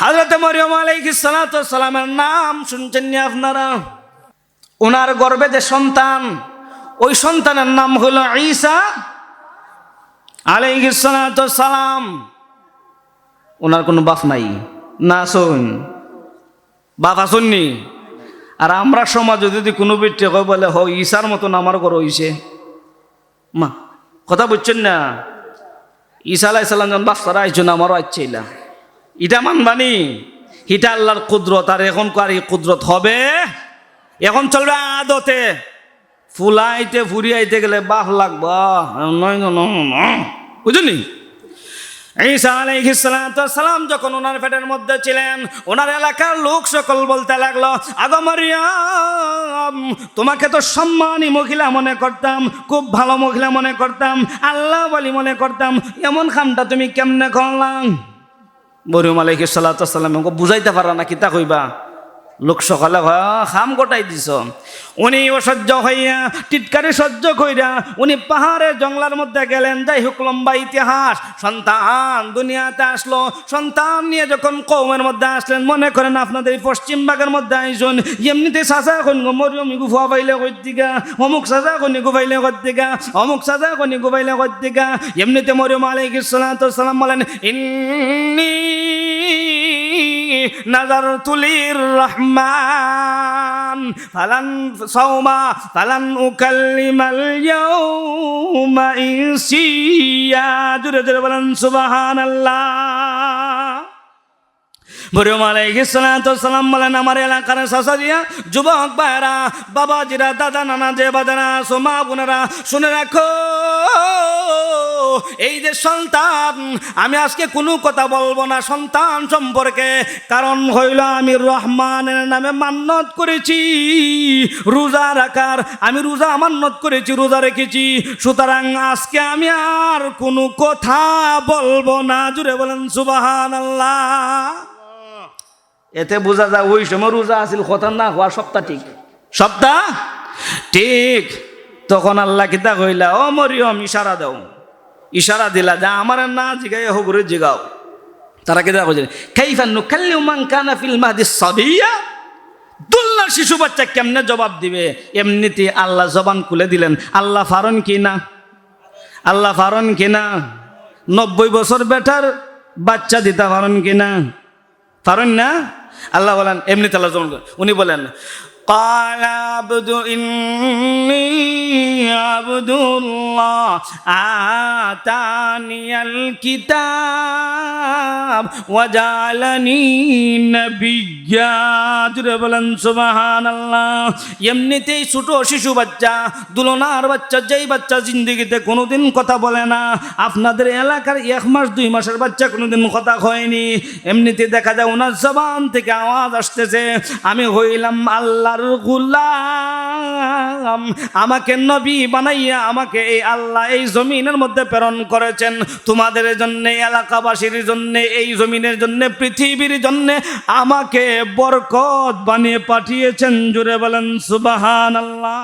হাজরত মরিয়ম আলাইহিস সালামের নাম শুনছেন নি আপনারা? ওনার গর্ভে যে সন্তান, ওই সন্তানের নাম হলো ঈসা আলাইহিস সালাম। ওনার কোনো বাপ নাই। না, শোন। বাপ আসুননি আর আমরা সমাজে যদি কোনো ব্যক্তি কয় বলে, হ ঈশার মতন আমার ঘর হইছে। মা, কথা বুঝছেন না? ঈসা আলাইসাল্লাম যখন বাচ্চারা আইছো না আমারও আইছে ইটা মানবানি? এটা আল্লাহর কুদরত, আর এখন কার এই কুদরত হবে? এখন চলবে আদতে। ফুলাইতে, ফুরিয়াইতে গেলে বাহ লাগবা। বুঝলি? ঈসা সালাম যখন ওনার পেটের মধ্যে ছিলেন, ওনার এলাকার লোক সকল বলতে লাগল, আগো মারিয়াম, তোমাকে তো সম্মানী মহিলা মনে করতাম, খুব ভালো মহিলা মনে করতাম, আল্লাহ বলি মনে করতাম, এমন খামটা তুমি কেমনে করলাম? মরিয়ম আলাইকে সাল্লা সাল্লাম বুঝাইতে পারা না কিতা কইবা? লোক সকালে খাম গোটাই দিছ। উনি অসহ্য হইয়া, টিটকারি সহ্য কইরা, উনি পাহাড়ের জঙ্গলার মধ্যে গেলেন। যাই হোক, লম্বা ইতিহাস। সন্তান দুনিয়াতে আসলো। সন্তান নিয়ে যখন কৌমের মধ্যে আসলেন, মনে করেন আপনাদের এই পশ্চিম ভাগের মধ্যে আইসুন। এমনিতে সাজা এখন মরিয়মি গুফা পাইলে কর্তিকা অমুক সাজা কনি গুবাইলে কর্তিকা অমুক সাজা কনি গুবাইলে কর্তিকা এমনিতে মরিয়ম আলাইহিস সালাম বলেন, ইন্নি নাজারতুলির রহমান। ফলন সৌমা ফলন উকাল্লিমাল ইয়াউমা ইনসিয়া জোরে আমার এলাকার সাসারিয়া যুবক ভাইরা বাবাজিরা, দাদা, নানা, যে বাদানা সোমা বোনারা, শুনে রাখো। এই যে সন্তান আমি আজকে কোনো কথা বলব না সন্তান সম্পর্কে। কারণ হইল আমি রহমানের নামে মান্নত করেছি রোজা রাখার। আমি রোজা মান্নত করেছি রোজা রেখেছি। সুতরাং আজকে আমি আর কোনো কথা বলব না। জুড়ে বলেন সুবাহান আল্লাহ এতে বোঝা যায় ওই সময় রোজা আছিল কথা না হওয়া সপ্তাহ ঠিক। সপ্তাহ? ঠিক। তখন আল্লাহ কিতা কইলা ও মরিয়ম ইশারা দাও। ইশারা দিলা, যা আমার না জিগাই হগুরে জিগাও। তারা কিতা কইছে কাইফান নুকাল্লি মান কানা ফিল মাহদি সাবিয়া? দুল্লা শিশু বাচ্চা কেমনে জবাব দিবে? এমনিতে আল্লাহ জবান খুলে দিলেন, আল্লাহ ফারন কি না? আল্লাহ ফারন কি না? নব্বই বছর বেটার বাচ্চা দিতা ফারন কি না? ফারন না? আল্লাহ বলেন এমনি তাল্লাহ জমন উনি বলেন قال عبد إني عبد الله آتاني الكتاب এমনিতেই ছোট শিশু বাচ্চা, দুলনার বাচ্চা, যেই বাচ্চা জিন্দগিতে কোনোদিন কথা বলে না, আপনাদের এলাকার এক মাস, দুই মাসের বাচ্চা কোনোদিন কথা হয়নি এমনিতে দেখা যায় ওনার জবান থেকে আওয়াজ আসতেছে, আমি হইলাম আল্লাহর গুলাম, আমাকে নবী বানাইয়া আমাকে এই আল্লাহ এই জমিনের মধ্যে প্রেরণ করেছেন। তোমাদের জন্য, এলাকাবাসীর জন্য এই জমিনের জন্য পৃথিবীর জন্য আমাকে বরকত বানিয়ে পাঠিয়েছেন। জুড়ে বলেন সুবাহান আল্লাহ